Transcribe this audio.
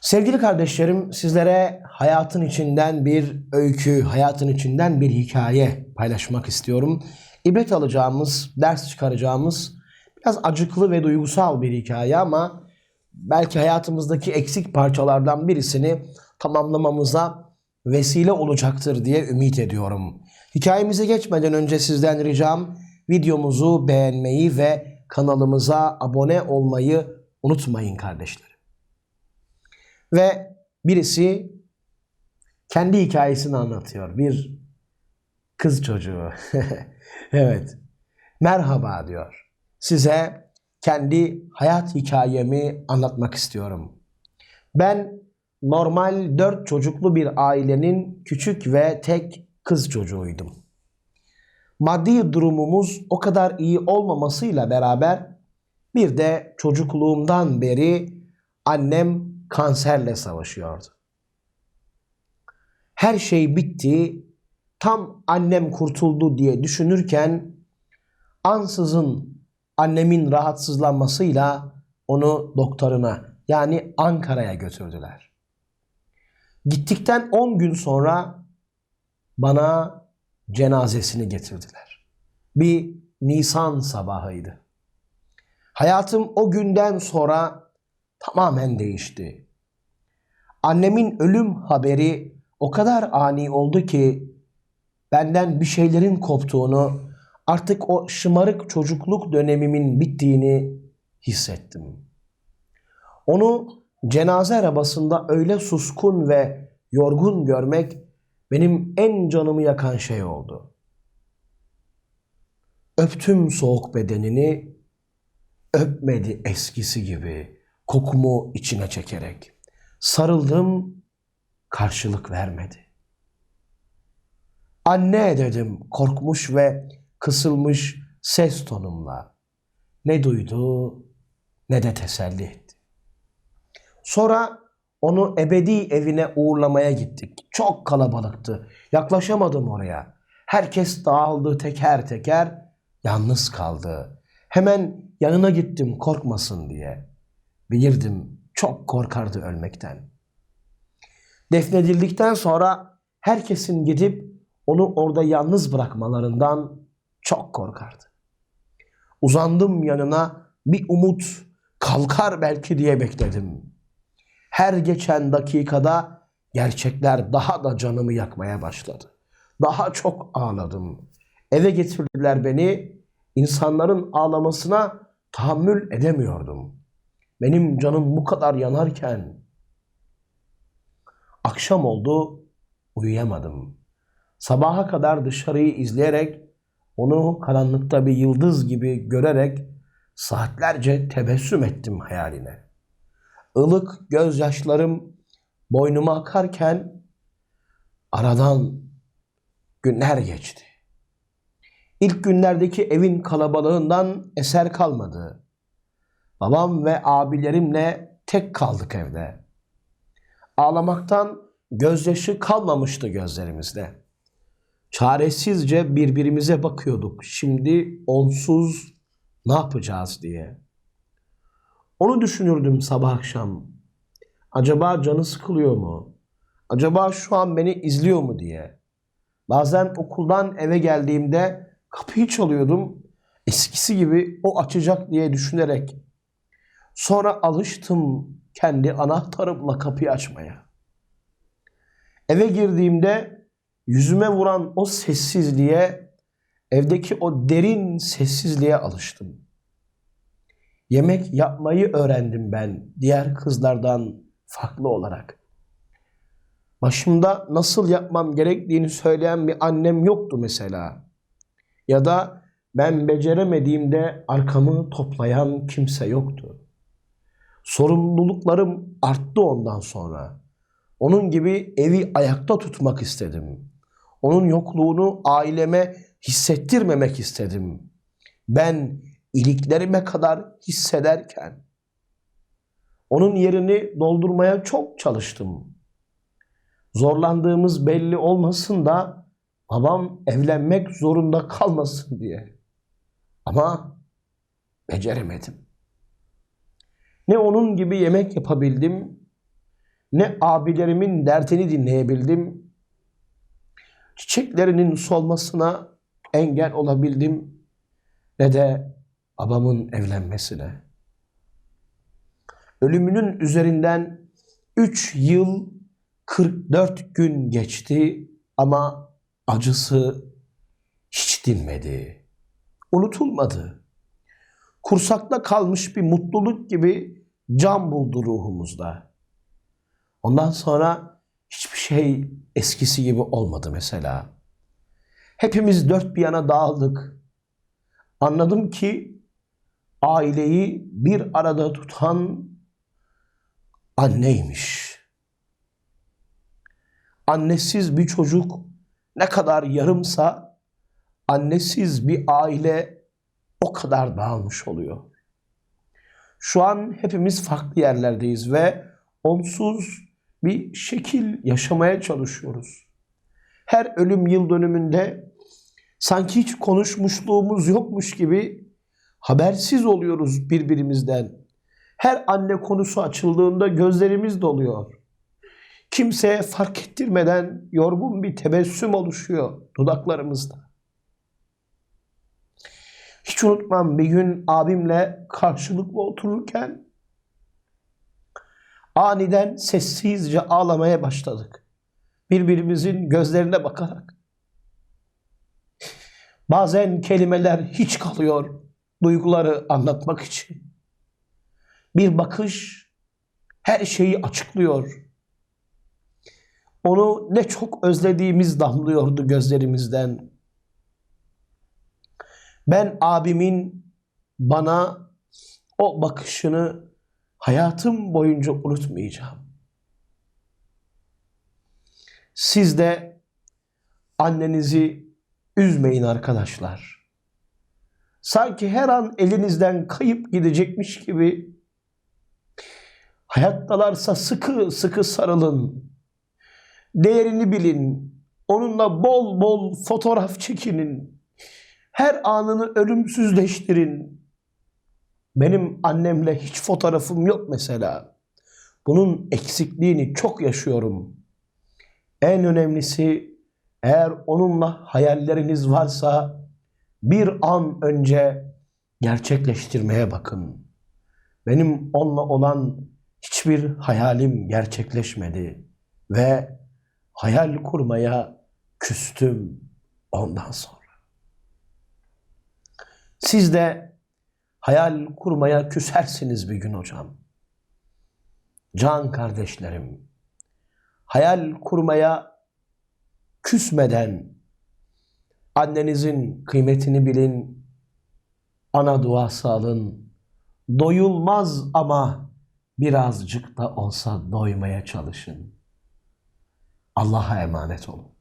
Sevgili kardeşlerim, sizlere hayatın içinden bir öykü, hayatın içinden bir hikaye paylaşmak istiyorum. İbret alacağımız, ders çıkaracağımız biraz acıklı ve duygusal bir hikaye ama belki hayatımızdaki eksik parçalardan birisini tamamlamamıza vesile olacaktır diye ümit ediyorum. Hikayemize geçmeden önce sizden ricam videomuzu beğenmeyi ve kanalımıza abone olmayı unutmayın kardeşlerim. Ve birisi kendi hikayesini anlatıyor. Bir kız çocuğu. evet. Merhaba diyor. Size kendi hayat hikayemi anlatmak istiyorum. Ben normal dört çocuklu bir ailenin küçük ve tek kız çocuğuydum. Maddi durumumuz o kadar iyi olmamasıyla beraber bir de çocukluğumdan beri annem kanserle savaşıyordu. Her şey bitti, tam annem kurtuldu diye düşünürken ansızın annemin rahatsızlanmasıyla onu doktoruna yani Ankara'ya götürdüler. Gittikten 10 gün sonra bana cenazesini getirdiler. Bir Nisan sabahıydı. Hayatım o günden sonra tamamen değişti. Annemin ölüm haberi o kadar ani oldu ki benden bir şeylerin koptuğunu, artık o şımarık çocukluk dönemimin bittiğini hissettim. Onu cenaze arabasında öyle suskun ve yorgun görmek benim en canımı yakan şey oldu. Öptüm soğuk bedenini, öpmedi eskisi gibi kokumu içine çekerek. Sarıldım, karşılık vermedi. Anne dedim korkmuş ve kısılmış ses tonumla. Ne duydu ne de teselli etti. Sonra onu ebedi evine uğurlamaya gittik. Çok kalabalıktı. Yaklaşamadım oraya. Herkes dağıldı teker teker. Yalnız kaldı. Hemen yanına gittim korkmasın diye. Bilirdim çok korkardı ölmekten. Defnedildikten sonra herkesin gidip onu orada yalnız bırakmalarından çok korkardı. Uzandım yanına bir umut kalkar belki diye bekledim. Her geçen dakikada gerçekler daha da canımı yakmaya başladı. Daha çok ağladım. Eve getirdiler beni. İnsanların ağlamasına tahammül edemiyordum. Benim canım bu kadar yanarken akşam oldu, uyuyamadım. Sabaha kadar dışarıyı izleyerek onu karanlıkta bir yıldız gibi görerek saatlerce tebessüm ettim hayaline. Ilık gözyaşlarım boynuma akarken aradan günler geçti. İlk günlerdeki evin kalabalığından eser kalmadı. Babam ve abilerimle tek kaldık evde. Ağlamaktan gözyaşı kalmamıştı gözlerimizde. Çaresizce birbirimize bakıyorduk. Şimdi onsuz ne yapacağız diye. Onu düşünürdüm sabah akşam. Acaba canı sıkılıyor mu? Acaba şu an beni izliyor mu diye. Bazen okuldan eve geldiğimde kapıyı çalıyordum. Eskisi gibi o açacak diye düşünerek. Sonra alıştım kendi anahtarımla kapıyı açmaya. Eve girdiğimde yüzüme vuran o sessizliğe, evdeki o derin sessizliğe alıştım. Yemek yapmayı öğrendim ben diğer kızlardan farklı olarak. Başımda nasıl yapmam gerektiğini söyleyen bir annem yoktu mesela. Ya da ben beceremediğimde arkamı toplayan kimse yoktu. Sorumluluklarım arttı ondan sonra. Onun gibi evi ayakta tutmak istedim. Onun yokluğunu aileme hissettirmemek istedim. Ben iliklerime kadar hissederken onun yerini doldurmaya çok çalıştım. Zorlandığımız belli olmasın da babam evlenmek zorunda kalmasın diye. Ama beceremedim. Ne onun gibi yemek yapabildim ne abilerimin derdini dinleyebildim. Çiçeklerinin solmasına engel olabildim ne de babamın evlenmesine. Ölümünün üzerinden 3 yıl 44 gün geçti ama acısı hiç dinmedi. Unutulmadı. Kursakta kalmış bir mutluluk gibi can buldu ruhumuzda. Ondan sonra hiçbir şey eskisi gibi olmadı mesela. Hepimiz dört bir yana dağıldık. Anladım ki aileyi bir arada tutan anneymiş. Annesiz bir çocuk ne kadar yarımsa annesiz bir aile o kadar dağılmış oluyor. Şu an hepimiz farklı yerlerdeyiz ve onsuz bir şekil yaşamaya çalışıyoruz. Her ölüm yıl dönümünde sanki hiç konuşmuşluğumuz yokmuş gibi habersiz oluyoruz birbirimizden. Her anne konusu açıldığında gözlerimiz doluyor. Kimseye fark ettirmeden yorgun bir tebessüm oluşuyor dudaklarımızda. Hiç unutmam bir gün abimle karşılıklı otururken aniden sessizce ağlamaya başladık. Birbirimizin gözlerine bakarak. Bazen kelimeler hiç kalıyor duyguları anlatmak için. Bir bakış her şeyi açıklıyor. Onu ne çok özlediğimiz damlıyordu gözlerimizden. Ben abimin bana o bakışını hayatım boyunca unutmayacağım. Siz de annenizi üzmeyin arkadaşlar. Sanki her an elinizden kayıp gidecekmiş gibi hayattalarsa sıkı sıkı sarılın. Değerini bilin. Onunla bol bol fotoğraf çekinin. Her anını ölümsüzleştirin. Benim annemle hiç fotoğrafım yok mesela. Bunun eksikliğini çok yaşıyorum. En önemlisi eğer onunla hayalleriniz varsa bir an önce gerçekleştirmeye bakın. Benim onunla olan hiçbir hayalim gerçekleşmedi ve hayal kurmaya küstüm ondan sonra. Siz de hayal kurmaya küsersiniz bir gün hocam. Can kardeşlerim, hayal kurmaya küsmeden annenizin kıymetini bilin, ana duası alın. Doyulmaz ama birazcık da olsa doymaya çalışın. Allah'a emanet olun.